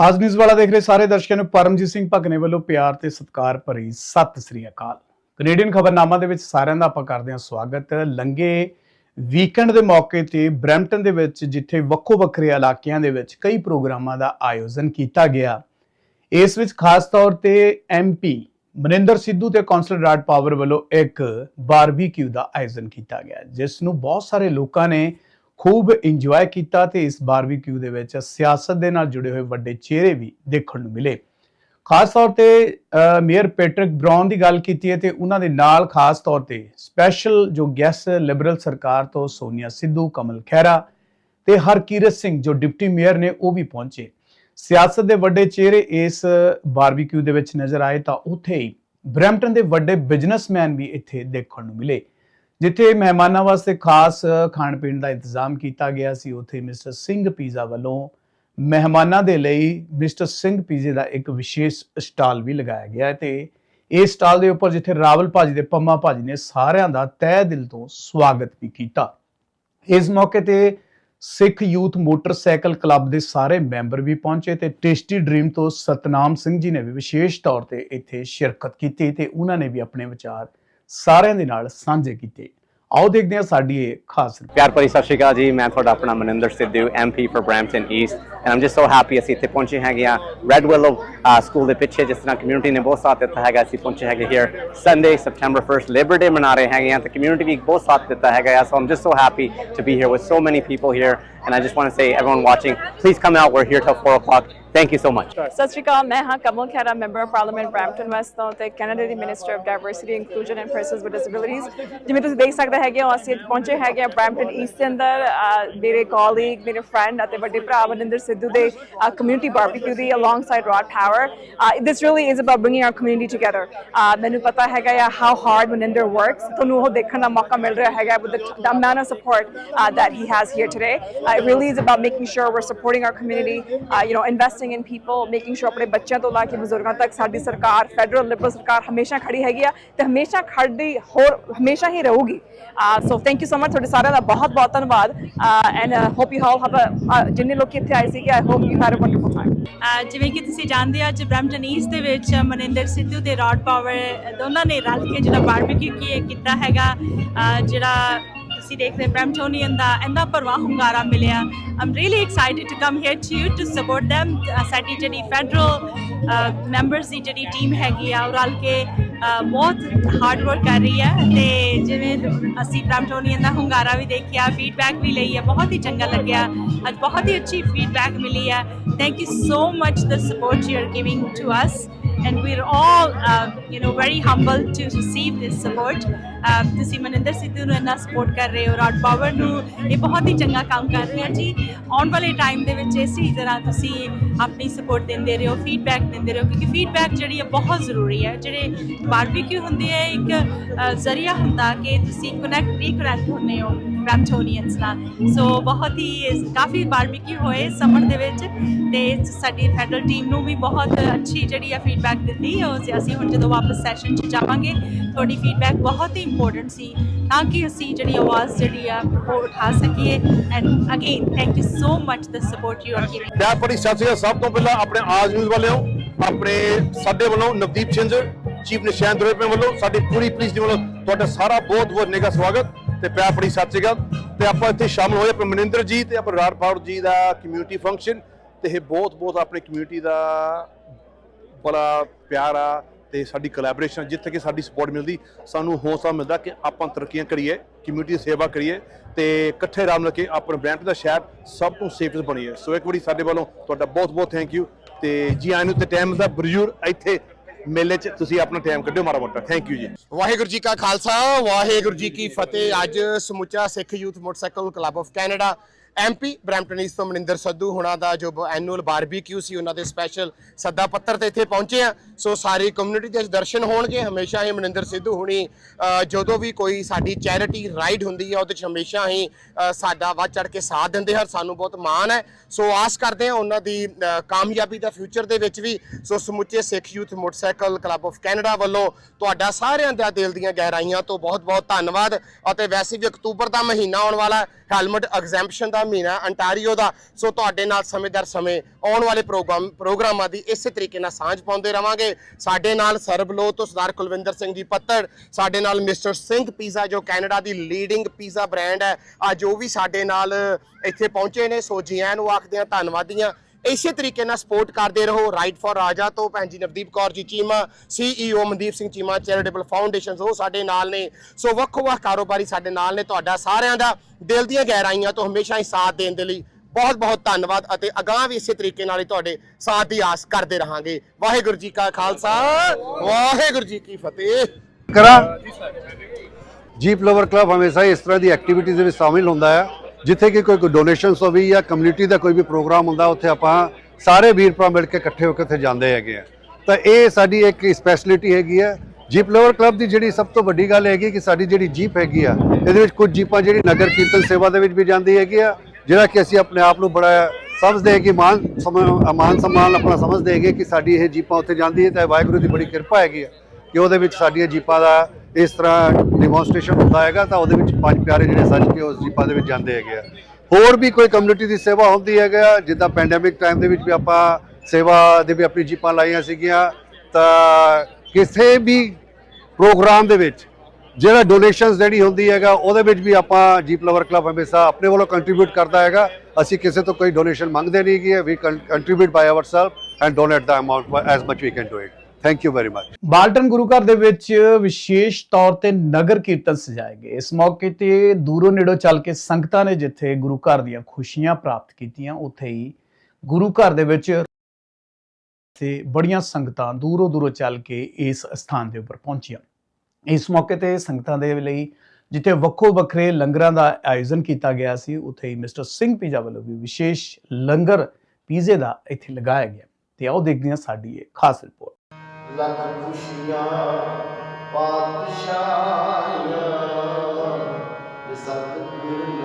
ਆਜ ਨਿਊਜ਼ ਵਾਲਾ ਦੇਖ ਰਹੇ ਸਾਰੇ ਦਰਸ਼ਕਾਂ ਨੂੰ ਪਰਮਜੀਤ ਸਿੰਘ ਭਗਨੇ ਵੱਲੋਂ ਪਿਆਰ ਤੇ ਸਤਿਕਾਰ ਭਰੀ ਸਤਿ ਸ੍ਰੀ ਅਕਾਲ। ਕੈਨੇਡੀਅਨ ਖਬਰਨਾਮਾ ਦੇ ਵਿੱਚ ਸਾਰਿਆਂ ਦਾ ਆਪਾਂ ਕਰਦੇ ਹਾਂ ਸਵਾਗਤ। ਲੰਗੇ ਵੀਕਐਂਡ ਦੇ ਮੌਕੇ ਤੇ ਬਰੈਂਪਟਨ ਦੇ ਵਿੱਚ, ਜਿੱਥੇ ਵੱਖੋ ਵੱਖਰੇ ਇਲਾਕਿਆਂ ਦੇ ਵਿੱਚ ਕਈ ਪ੍ਰੋਗਰਾਮਾਂ ਦਾ ਆਯੋਜਨ ਕੀਤਾ ਗਿਆ। ਇਸ ਵਿੱਚ ਖਾਸ ਤੌਰ ਤੇ ਐਮਪੀ ਮਨਿੰਦਰ ਸਿੱਧੂ ਤੇ ਕੌਂਸਲਰ ਰਾਜ ਪਾਵਰ ਵੱਲੋਂ ਇੱਕ ਬਾਰਬੀਕਿਊ ਦਾ ਆਯੋਜਨ ਕੀਤਾ ਗਿਆ, ਜਿਸ ਨੂੰ ਬਹੁਤ ਸਾਰੇ ਲੋਕਾਂ ਨੇ ਖੂਬ ਇੰਜੋਏ ਕੀਤਾ ਤੇ ਇਸ ਬਾਰਬੀਕਿਊ ਦੇ ਵਿੱਚ ਸਿਆਸਤ ਦੇ ਨਾਲ ਜੁੜੇ ਹੋਏ ਵੱਡੇ ਚਿਹਰੇ ਵੀ ਦੇਖਣ ਨੂੰ ਮਿਲੇ। ਖਾਸ ਤੌਰ ਤੇ ਮੇਅਰ ਪੈਟਰਿਕ ਬ੍ਰਾਊਨ ਦੀ ਗੱਲ ਕੀਤੀ ਹੈ ਤੇ ਉਹਨਾਂ ਦੇ ਨਾਲ ਖਾਸ ਤੌਰ ਤੇ ਸਪੈਸ਼ਲ ਜੋ ਗੈਸ ਲਿਬਰਲ ਸਰਕਾਰ ਤੋਂ ਸੋਨੀਆ ਸਿੱਧੂ, ਕਮਲ ਖਹਿਰਾ ਤੇ ਹਰਕੀਰਤ ਸਿੰਘ ਜੋ ਡਿਪਟੀ ਮੇਅਰ ਨੇ ਉਹ ਵੀ ਪਹੁੰਚੇ। ਸਿਆਸਤ ਦੇ ਵੱਡੇ ਚਿਹਰੇ ਇਸ ਬਾਰਬੀਕਿਊ ਦੇ ਵਿੱਚ ਨਜ਼ਰ ਆਏ ਤਾਂ ਉੱਥੇ ਹੀ ਬਰੈਂਪਟਨ ਦੇ ਵੱਡੇ ਬਿਜ਼ਨਸਮੈਨ ਵੀ ਇੱਥੇ ਦੇਖਣ ਨੂੰ ਮਿਲੇ। ਜਿੱਥੇ ਮਹਿਮਾਨਾਂ ਵਾਸਤੇ ਖਾਸ ਖਾਣ ਪੀਣ ਦਾ ਇੰਤਜ਼ਾਮ ਕੀਤਾ ਗਿਆ ਸੀ, ਉੱਥੇ ਮਿਸਟਰ ਸਿੰਘ ਪੀਜ਼ਾ ਵੱਲੋਂ ਮਹਿਮਾਨਾਂ ਦੇ ਲਈ ਮਿਸਟਰ ਸਿੰਘ ਪੀਜ਼ੇ ਦਾ ਇੱਕ ਵਿਸ਼ੇਸ਼ ਸਟਾਲ ਵੀ ਲਗਾਇਆ ਗਿਆ ਹੈ ਤੇ ਇਸ ਸਟਾਲ ਦੇ ਉੱਪਰ ਜਿੱਥੇ ਰਾਵਲ ਭਾਜੀ ਦੇ ਪੰਮਾ ਭਾਜੀ ਨੇ ਸਾਰਿਆਂ ਦਾ ਤਹਿ ਦਿਲ ਤੋਂ ਸਵਾਗਤ ਵੀ ਕੀਤਾ। ਇਸ ਮੌਕੇ ਤੇ ਸਿੱਖ ਯੂਥ ਮੋਟਰਸਾਈਕਲ ਕਲੱਬ ਦੇ ਸਾਰੇ ਮੈਂਬਰ ਵੀ ਪਹੁੰਚੇ ਤੇ ਟੇਸਟੀ ਡ੍ਰੀਮ ਤੋਂ ਸਤਨਾਮ ਸਿੰਘ ਜੀ ਨੇ ਵੀ ਵਿਸ਼ੇਸ਼ ਤੌਰ ਤੇ ਇੱਥੇ ਸ਼ਿਰਕਤ ਕੀਤੀ ਤੇ ਉਹਨਾਂ ਨੇ ਵੀ ਆਪਣੇ ਵਿਚਾਰ ਸਾਰਿਆਂ ਦੇ ਨਾਲ ਸਾਂਝੇ ਕੀਤੇ। ਆਓ ਦੇਖਦੇ ਹਾਂ ਸਾਡੀ ਇਹ ਖਾਸ ਪਿਆਰ ਭਰੀ ਸਤਿ ਸ਼੍ਰੀ ਅਕਾਲ ਜੀ, ਮੈਂ ਤੁਹਾਡਾ ਆਪਣਾ Maninder Sidhu MP for Brampton East and I'm just so happy ਅਸੀਂ ਇੱਥੇ ਪਹੁੰਚੇ ਹੈਗੇ ਆ ਰੈਡ ਵਿਲੋ ਸਕੂਲ ਦੇ ਪਿੱਛੇ, ਜਿਸ ਤਰ੍ਹਾਂ ਕਮਿਊਨਿਟੀ ਨੇ ਬਹੁਤ ਸਾਥ ਦਿੱਤਾ ਹੈਗਾ, ਅਸੀਂ ਪਹੁੰਚੇ ਹੈਗੇ here Sunday September 1st Labour Day ਮਨਾ ਰਹੇ ਹੈਗੇ ਆ ਤੇ ਕਮਿਊਨਿਟੀ ਵੀ ਬਹੁਤ ਸਾਥ ਦਿੱਤਾ ਹੈਗਾ ਆ so I'm just so happy to be here with so many people here and I just want to say everyone watching please come out we here till 4 o'clock thank you so much. ਸਤਿ ਸ਼੍ਰੀ ਅਕਾਲ ਮੈਂ ਹਾਂ Kamal Khaira member of parliament Brampton West ਤੋਂ ਤੇ Canada the minister of diversity inclusion and persons with disabilities ਜਿਵੇਂ ਤੁਸੀਂ ਦੇਖ ਸਕਦੇ ਹੈਗੇ ਹੋ ਅਸੀਂ ਅੱਜ ਪਹੁੰਚੇ ਹੈਗੇ ਆ ਬ੍ਰੈਂਪਟਨ ਈਸਟ ਦੇ ਅੰਦਰ ਅਹ, ਮੇਰੇ ਕਾਲੀਗ ਮੇਰੇ ਫਰੈਂਡ ਅਤੇ ਵੱਡੇ ਭਰਾ ਮਨਿੰਦਰ ਸਿੱਧੂ ਦੇ community barbecue the alongside Rod Power this really is about bringing our community together ਮੈਨੂੰ ਪਤਾ ਹੈਗਾ ਆ ਹਾਊ ਹਾਰਡ ਮਨਿੰਦਰ ਵਰਕਸ ਤੁਹਾਨੂੰ ਉਹ ਦੇਖਣ ਦਾ ਮੌਕਾ ਮਿਲ ਰਿਹਾ ਹੈਗਾ with the amount of support uh, that he has here today. Uh, it really is about making sure we're supporting our community, uh, you know, investing in people, making ਆਪਣੇ ਬੱਚਿਆਂ ਤੋਂ ਲਾ ਕੇ ਬਜ਼ੁਰਗਾਂ ਤੱਕ ਸਾਡੀ ਸਰਕਾਰ ਫੈਡਰਲ ਲਿਬਰਲ ਸਰਕਾਰ ਹਮੇਸ਼ਾ ਖੜੀ ਹੈਗੀ ਆ ਤੇ ਹਮੇਸ਼ਾ ਖੜਦੀ ਹੋਰ ਹਮੇਸ਼ਾ ਹੀ ਰਹੂਗੀ। So thank you so much ਤੁਹਾਡੇ ਸਾਰਿਆਂ ਦਾ ਬਹੁਤ ਬਹੁਤ ਧੰਨਵਾਦ। And hope you all have ਜਿੰਨੇ ਲੋਕ ਇੱਥੇ ਆਏ ਸੀ ਕਿ I hope you had a wonderful time ਜਿਵੇਂ ਕਿ ਤੁਸੀਂ ਜਾਣਦੇ ਹੋ ਅੱਜ ਬ੍ਰੈਂਪਟਨ ਈਸਟ ਦੇ ਵਿੱਚ ਮਨਿੰਦਰ ਸਿੱਧੂ ਤੇ ਰॉड ਪਾਵਰ ਦੋਨਾਂ ਨੇ ਰਲ ਕੇ ਜਿਹੜਾ ਬਾਰਬੀਕਿਊ ਕੀਤਾ ਹੈਗਾ ਜਿਹੜਾ ਤੁਸੀਂ ਦੇਖਦੇ ਬ੍ਰੈਂਪਟੋਨੀਅਨ ਦਾ ਇੰਨਾ ਭਰਵਾਂ ਹੁੰਗਾਰਾ ਮਿਲਿਆ। I'm really excited to come here to to support them. ਸਾਡੀ ਜਿਹੜੀ ਫੈਡਰਲ ਮੈਂਬਰਸ ਦੀ ਜਿਹੜੀ ਟੀਮ ਹੈਗੀ ਆ, ਉਹ ਰਲ ਕੇ ਬਹੁਤ ਹਾਰਡ ਵਰਕ ਕਰ ਰਹੀ ਹੈ ਤੇ ਜਿਵੇਂ ਅਸੀਂ ਬ੍ਰੈਂਪਟੋਨੀਅਨ ਦਾ ਹੁੰਗਾਰਾ ਵੀ ਦੇਖਿਆ ਫੀਡਬੈਕ ਵੀ ਲਈ ਹੈ, ਬਹੁਤ ਹੀ ਚੰਗਾ ਲੱਗਿਆ। ਅੱਜ ਬਹੁਤ ਹੀ ਅੱਛੀ ਫੀਡਬੈਕ ਮਿਲੀ ਹੈ। Thank you so much the support you are giving to us and we're all uh, you know very humbled to receive this support. ਤੁਸੀਂ ਮਨਿੰਦਰ ਸਿੱਧੂ ਨੂੰ ਇੰਨਾ ਸਪੋਰਟ ਕਰ ਰਹੇ ਹੋ ਰਾਡ ਪਾਵਰ ਨੂੰ ਇਹ ਬਹੁਤ ਹੀ ਚੰਗਾ ਕੰਮ ਕਰ ਰਹੇ ਆ ਜੀ ਆਉਣ ਵਾਲੇ ਟਾਈਮ ਦੇ ਵਿੱਚ ਇਸੇ ਤਰ੍ਹਾਂ ਤੁਸੀਂ ਆਪਣੀ ਸਪੋਰਟ ਦਿੰਦੇ ਰਹੋ ਫੀਡਬੈਕ ਦਿੰਦੇ ਰਹੋ ਕਿਉਂਕਿ ਫੀਡਬੈਕ ਜਿਹੜੀ ਹੈ ਬਹੁਤ ਜ਼ਰੂਰੀ ਹੈ ਜਿਹੜੇ ਬਾਰਬੀਕਿਊ ਹੁੰਦੀ ਹੈ ਇੱਕ ਜ਼ਰੀਆ ਹੁੰਦਾ ਕਿ ਤੁਸੀਂ ਕਨੈਕਟ ਰੀਕਨੈਕਟ ਹੁੰਦੇ ਹੋ ਬ੍ਰੈਂਪਟੋਨੀਅਨਸ ਨਾਲ। ਸੋ ਬਹੁਤ ਹੀ ਕਾਫੀ ਬਾਰਬੀਕਿਊ ਹੋਏ ਸਮਰ ਦੇ ਵਿੱਚ ਤੇ ਸਾਡੀ ਫੈਡਰਲ ਟੀਮ ਨੂੰ ਵੀ ਬਹੁਤ ਅੱਛੀ ਜਿਹੜੀ ਆ ਫੀਡਬੈਕ ਦਿੱਤੀ। ਉਹ ਅਸੀਂ- ਹੁਣ ਜਦੋਂ ਵਾਪਸ ਸੈਸ਼ਨ 'ਚ ਜਾਵਾਂਗੇ, ਤੁਹਾਡੀ ਫੀਡਬੈਕ ਬਹੁਤ ਹੀ ਇੰਪੋਰਟੈਂਟ ਸੀ। ਤਾਂ ਕਿ ਅਸੀਂ ਜਿਹੜੀ ਆਵਾਜ਼ ਜਿਹੜੀ ਆ ਉਹ ਉਠਾ ਸਕੀਏ। And again thank you so much the support you are giving ਪਿਆਰ ਭਰੀ ਸਤਿ ਸਭ ਤੋਂ ਪਹਿਲਾਂ ਆਪਣੇ ਆਜ ਨਿਊਜ਼ ਵਾਲਿਓ ਆਪਣੇ ਸਾਡੇ ਵੱਲੋਂ ਨਵਦੀਪ ਸਿੰਘ ਚੀਫ ਨਿਸ਼ਾਨ ਦੁਰੇਪੇ ਵੱਲੋਂ, ਸਾਡੀ ਪੂਰੀ ਪੁਲਿਸ ਦੀ ਵੱਲੋਂ ਤੁਹਾਡਾ ਸਾਰਾ ਬਹੁਤ ਬਹੁਤ ਨਿੱਘਾ ਸਵਾਗਤ। ਤੇ ਪਿਆਰ ਆਪਣੀ ਸਤਿ ਸ਼੍ਰੀ ਅਕਾਲ। ਤੇ ਆਪਾਂ ਇੱਥੇ ਸ਼ਾਮਲ ਹੋਏ ਆਪਾਂ ਮਨਿੰਦਰ ਜੀ ਤੇ ਆਪਣੇ ਰਾਰ ਜੀ ਦਾ ਕਮਿਊਨਿਟੀ ਫੰਕਸ਼ਨ ਤੇ ਇਹ ਬਹੁਤ ਬਹੁਤ ਆਪਣੀ ਕਮਿਊਨਿਟੀ ਦਾ ਬੜਾ ਪਿਆਰ ਆ ਤੇ ਸਾਡੀ ਕੋਲੈਬੋਰੇਸ਼ਨ ਜਿੱਥੇ ਕਿ ਸਾਡੀ ਸਪੋਰਟ ਮਿਲਦੀ, ਸਾਨੂੰ ਹੌਸਲਾ ਮਿਲਦਾ ਕਿ ਆਪਾਂ ਤਰੱਕੀਆਂ ਕਰੀਏ ਕਮਿਊਨਿਟੀ ਦੀ ਸੇਵਾ ਕਰੀਏ ਤੇ ਇਕੱਠੇ ਰਾਮ ਨਾਲ ਕੇ ਆਪਣੇ ਬ੍ਰੈਂਡ ਦਾ ਸ਼ਹਿਰ ਸਭ ਤੋਂ ਸੇਫੈਸਟ ਬਣੀਏ। ਸੋ ਇੱਕ ਵਾਰੀ ਸਾਡੇ ਵੱਲੋਂ ਤੁਹਾਡਾ ਬਹੁਤ ਬਹੁਤ ਥੈਂਕ ਯੂ ਤੇ ਜੀ ਆਇਆਂ ਨੂੰ ਤੇ ਟਾਈਮ ਦਾ ਬਰਜੂਰ ਇੱਥੇ ਮੇਲੇ 'ਚ ਤੁਸੀਂ ਆਪਣਾ ਟਾਈਮ ਕੱਢਿਓ ਮਾੜਾ ਮੋਟਾ। ਥੈਂਕ ਯੂ ਜੀ। ਵਾਹਿਗੁਰੂ ਜੀ ਕਾ ਖਾਲਸਾ, ਵਾਹਿਗੁਰੂ ਜੀ ਕੀ ਫਤਿਹ। ਅੱਜ ਸਮੁੱਚਾ Sikh youth motorcycle club of Canada MP Brampton East ਤੋਂ ਮਨਿੰਦਰ ਸੱਧੂ ਹੁਣਾਂ ਦਾ ਜੋ ਐਨੂਅਲ ਬਾਰਬੀਕਿਊ ਸੀ, ਉਹਨਾਂ ਦੇ ਸਪੈਸ਼ਲ ਸੱਦਾ ਪੱਤਰ ਤੇ ਇੱਥੇ ਪਹੁੰਚੇ ਆ। ਸੋ ਸਾਰੀ ਕਮਿਊਨਿਟੀ ਦੇ ਦਰਸ਼ਨ ਹੋਣਗੇ। ਹਮੇਸ਼ਾ ਹੀ ਮਨਿੰਦਰ ਸਿੱਧੂ ਹੁਣੀ ਜਦੋਂ ਵੀ ਕੋਈ ਸਾਡੀ ਚੈਰਿਟੀ ਰਾਈਡ ਹੁੰਦੀ ਹੈ ਉਹਦੇ ਚ ਹਮੇਸ਼ਾ ਹੀ ਸਾਡਾ ਵੱਧ ਚੜ ਕੇ ਸਾਥ ਦਿੰਦੇ ਹਨ। ਸਾਨੂੰ ਬਹੁਤ ਮਾਣ ਹੈ। ਸੋ ਆਸ ਕਰਦੇ ਹਾਂ ਉਹਨਾਂ ਦੀ ਕਾਮਯਾਬੀ ਦਾ ਫਿਊਚਰ ਦੇ ਵਿੱਚ ਵੀ। ਸੋ ਸਮੁੱਚੇ Sikh youth motorcycle club of Canada ਵੱਲੋਂ ਤੁਹਾਡਾ ਸਾਰਿਆਂ ਦਾ ਦਿਲ ਦੀਆਂ ਗਹਿਰਾਈਆਂ ਤੋਂ ਬਹੁਤ ਬਹੁਤ ਧੰਨਵਾਦ। ਅਤੇ ਵੈਸੇ ਵੀ ਅਕਤੂਬਰ ਦਾ ਮਹੀਨਾ ਆਉਣ ਵਾਲਾ ਹੈਲਮਟ ਐਗਜ਼ੈਂਪਸ਼ਨ ਦਾ ਦਾ ਮਹੀਨਾ ਅੰਟਾਰੀਓ ਦਾ। ਸੋ ਤੁਹਾਡੇ ਨਾਲ ਸਮੇਂ ਦਰ ਸਮੇਂ ਆਉਣ ਵਾਲੇ ਪ੍ਰੋਗਰਾਮ, ਪ੍ਰੋਗਰਾਮਾਂ ਦੀ ਇਸੇ ਤਰੀਕੇ ਨਾਲ ਸਾਂਝ ਪਾਉਂਦੇ ਰਵਾਂਗੇ। ਸਾਡੇ ਨਾਲ ਸਰਬਲੋ ਤੋਂ ਸਰਦਾਰ ਕੁਲਵਿੰਦਰ ਸਿੰਘ ਜੀ ਪੱਤੜ ਸਾਡੇ ਨਾਲ ਮਿਸਟਰ ਸਿੰਘ ਪੀਜ਼ਾ, ਜੋ ਕੈਨੇਡਾ ਦੀ ਲੀਡਿੰਗ ਪੀਜ਼ਾ ਬ੍ਰਾਂਡ ਹੈ, ਅੱਜ ਉਹ ਵੀ ਸਾਡੇ ਨਾਲ ਇੱਥੇ ਪਹੁੰਚੇ ਨੇ। ਸੋ ਜੀ ਐਨ ਨੂੰ ਆਖਦੇ ਹਾਂ ਧੰਨਵਾਦੀਆਂ ਇਸੇ ਤਰੀਕੇ ਨਾਲ ਸਪੋਰਟ ਕਰਦੇ ਰਹੋ। ਰਾਈਟ ਫॉर ਰਾਜਾ ਤੋਂ ਭੈਣ ਜੀ Navdeep Kaur ji Cheema CEO Mandeep Singh Cheema charitable foundations ਉਹ ਸਾਡੇ ਨਾਲ ਨੇ। ਸੋ ਵੱਖੋ ਵੱਖ ਕਾਰੋਬਾਰੀ ਸਾਡੇ ਨਾਲ ਨੇ। ਤੁਹਾਡਾ ਸਾਰਿਆਂ ਦਾ ਦਿਲ ਦੀਆਂ ਗਹਿਰਾਈਆਂ ਤੋਂ ਹਮੇਸ਼ਾ ਹੀ ਸਾਥ ਦੇਣ ਦੇ ਲਈ ਬਹੁਤ ਬਹੁਤ ਧੰਨਵਾਦ ਅਤੇ ਅਗਾਹ ਵੀ ਇਸੇ ਤਰੀਕੇ ਨਾਲ ਹੀ ਤੁਹਾਡੇ ਸਾਥ ਦੀ ਆਸ ਕਰਦੇ ਰਹਾਂਗੇ। ਵਾਹਿਗੁਰੂ ਜੀ ਕਾ ਖਾਲਸਾ। ਵਾਹਿਗੁਰੂ ਜੀ ਕੀ ਫਤਿਹ। ਕਰਾਂ। ਜੀਪ ਲਵਰ ਕਲੱਬ ਹਮੇਸ਼ਾ ਇਸ ਤਰ੍ਹਾਂ ਦੀ ਐਕਟੀਵਿਟੀਜ਼ ਦੇ ਵਿੱਚ ਸ਼ਾਮਿਲ ਹੁੰਦਾ ਹੈ। ਜਿੱਥੇ ਕਿ ਕੋਈ ਡੋਨੇਸ਼ਨਸ ਹੋਵੇ ਜਾਂ ਕਮਿਊਨਿਟੀ ਦਾ ਕੋਈ ਵੀ ਪ੍ਰੋਗਰਾਮ ਹੁੰਦਾ, ਉੱਥੇ ਆਪਾਂ ਸਾਰੇ ਵੀਰ ਭਰਾ ਮਿਲ ਕੇ ਇਕੱਠੇ ਹੋ ਕੇ ਉੱਥੇ ਜਾਂਦੇ ਹੈਗੇ ਆ। ਤਾਂ ਇਹ ਸਾਡੀ ਇੱਕ ਸਪੈਸ਼ਲਿਟੀ ਹੈਗੀ ਹੈ ਜੀਪ ਲਵਰ ਕਲੱਬ ਦੀ ਜਿਹੜੀ ਸਭ ਤੋਂ ਵੱਡੀ ਗੱਲ ਹੈਗੀ ਕਿ ਸਾਡੀ ਜਿਹੜੀ ਜੀਪ ਹੈਗੀ ਆ, ਇਹਦੇ ਵਿੱਚ ਕੁਝ ਜੀਪਾਂ ਜਿਹੜੀ ਨਗਰ ਕੀਰਤਨ ਸੇਵਾ ਦੇ ਵਿੱਚ ਵੀ ਜਾਂਦੀ ਹੈਗੀ ਆ, ਜਿਹੜਾ ਕਿ ਅਸੀਂ ਆਪਣੇ ਆਪ ਨੂੰ ਬੜਾ ਸਮਝਦੇ ਹਾਂ ਕਿ ਮਾਨ ਸਮ- ਮਾਨ ਸਨਮਾਨ ਆਪਣਾ ਸਮਝਦੇ ਹੈਗੇ ਕਿ ਸਾਡੀ ਇਹ ਜੀਪਾਂ ਉੱਥੇ ਜਾਂਦੀ ਹੈ, ਤਾਂ ਵਾਹਿਗੁਰੂ ਦੀ ਬੜੀ ਕਿਰਪਾ ਹੈਗੀ ਆ ਕਿ ਉਹਦੇ ਵਿੱਚ ਸਾਡੀਆਂ ਜੀਪਾਂ ਦਾ ਇਸ ਤਰ੍ਹਾਂ ਡਿਮੋਨਸਟ੍ਰੇਸ਼ਨ ਹੁੰਦਾ ਹੈਗਾ ਤਾਂ ਉਹਦੇ ਵਿੱਚ ਪੰਜ ਪਿਆਰੇ ਜਿਹੜੇ ਸੱਜ ਕੇ ਉਸ ਜੀਪਾਂ ਦੇ ਵਿੱਚ ਜਾਂਦੇ ਹੈਗੇ ਆ। ਹੋਰ ਵੀ ਕੋਈ ਕਮਿਊਨਿਟੀ ਦੀ ਸੇਵਾ ਹੁੰਦੀ ਹੈਗਾ ਜਿੱਦਾਂ ਪੈਂਡੈਮਿਕ ਟਾਈਮ ਦੇ ਵਿੱਚ ਵੀ ਆਪਾਂ ਸੇਵਾ ਦੇ ਵੀ ਆਪਣੀ ਜੀਪਾਂ ਲਾਈਆਂ ਸੀਗੀਆਂ, ਤਾਂ ਕਿਸੇ ਵੀ ਪ੍ਰੋਗਰਾਮ ਦੇ ਵਿੱਚ ਜਿਹੜਾ ਡੋਨੇਸ਼ਨਸ ਜਿਹੜੀ ਹੁੰਦੀ ਹੈਗਾ, ਉਹਦੇ ਵਿੱਚ ਵੀ ਆਪਾਂ ਜੀਪ ਲਵਰ ਕਲੱਬ ਹਮੇਸ਼ਾ ਆਪਣੇ ਵੱਲੋਂ ਕੰਟਰੀਬਿਊਟ ਕਰਦਾ ਹੈਗਾ। ਅਸੀਂ ਕਿਸੇ ਤੋਂ ਕੋਈ ਡੋਨੇਸ਼ਨ ਮੰਗਦੇ ਨਹੀਂ ਕਿ we contribute by ourself and donate the amount as much we can do it thank you very much Bolton ਗੁਰੂ ਘਰ ਦੇ ਵਿੱਚ ਵਿਸ਼ੇਸ਼ ਤੌਰ ਤੇ ਨਗਰ ਕੀਰਤਨ ਸਜਾਏ ਗਏ। ਇਸ ਮੌਕੇ ਤੇ ਦੂਰੋਂ ਨੇੜੋਂ ਚੱਲ ਕੇ ਸੰਗਤਾਂ ਨੇ ਜਿੱਥੇ ਗੁਰੂ ਘਰ ਦੀਆਂ ਖੁਸ਼ੀਆਂ ਪ੍ਰਾਪਤ ਕੀਤੀਆਂ, ਉੱਥੇ ਹੀ ਗੁਰੂ ਘਰ ਦੇ ਵਿੱਚ ਤੇ ਬੜੀਆਂ ਸੰਗਤਾਂ ਦੂਰੋਂ ਦੂਰੋਂ ਚੱਲ ਕੇ ਇਸ ਸਥਾਨ ਦੇ ਉੱਪਰ ਪਹੁੰਚੀਆਂ। ਇਸ ਮੌਕੇ ਤੇ ਸੰਗਤਾਂ ਦੇ ਲਈ ਜਿੱਥੇ ਵੱਖੋ ਵੱਖਰੇ ਲੰਗਰਾਂ ਦਾ ਆਯੋਜਨ ਕੀਤਾ ਗਿਆ ਸੀ, ਉੱਥੇ ਹੀ ਮਿਸਟਰ ਸਿੰਘ ਪੀਜ਼ਾ ਵੱਲੋਂ ਵੀ ਵਿਸ਼ੇਸ਼ ਲੰਗਰ, ਪੀਜ਼ੇ ਦਾ ਇੱਥੇ ਲਗਾਇਆ ਗਿਆ। ਤੇ ਆਓ ਦੇਖਦੇ ਹਾਂ ਸਾਡੀ ਇਹ ਖਾਸ ਰਿਪੋਰਟ। ਲੱਖ ਖੁਸ਼ੀਆਂ ਪਾਤਸ਼ਾਹੀਆਂ ਇਹ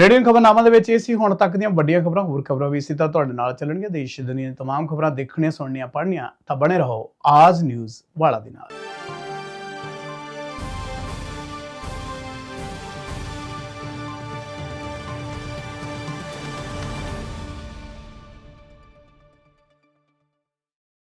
ਕੈਨੇਡੀਅਨ ਖਬਰਨਾਮਾ ਦੇ ਵਿੱਚ ਇਹ ਸੀ ਹੁਣ ਤੱਕ ਦੀਆਂ ਵੱਡੀਆਂ ਖਬਰਾਂ ਹੋਰ ਖਬਰਾਂ ਵੀ ਇਸੇ ਤਰ੍ਹਾਂ ਤੁਹਾਡੇ ਨਾਲ ਚੱਲਣਗੀਆਂ ਦੇਸ਼ ਦੁਨੀਆ ਦੀਆਂ तमाम ਖਬਰਾਂ ਦੇਖਣੀਆਂ ਸੁਣਨੀਆਂ ਪੜ੍ਹਨੀਆਂ ਤਾਂ ਬਣੇ ਰਹੋ ਆਜ ਨਿਊਜ਼ ਵਾਲਾ ਦੇ ਨਾਲ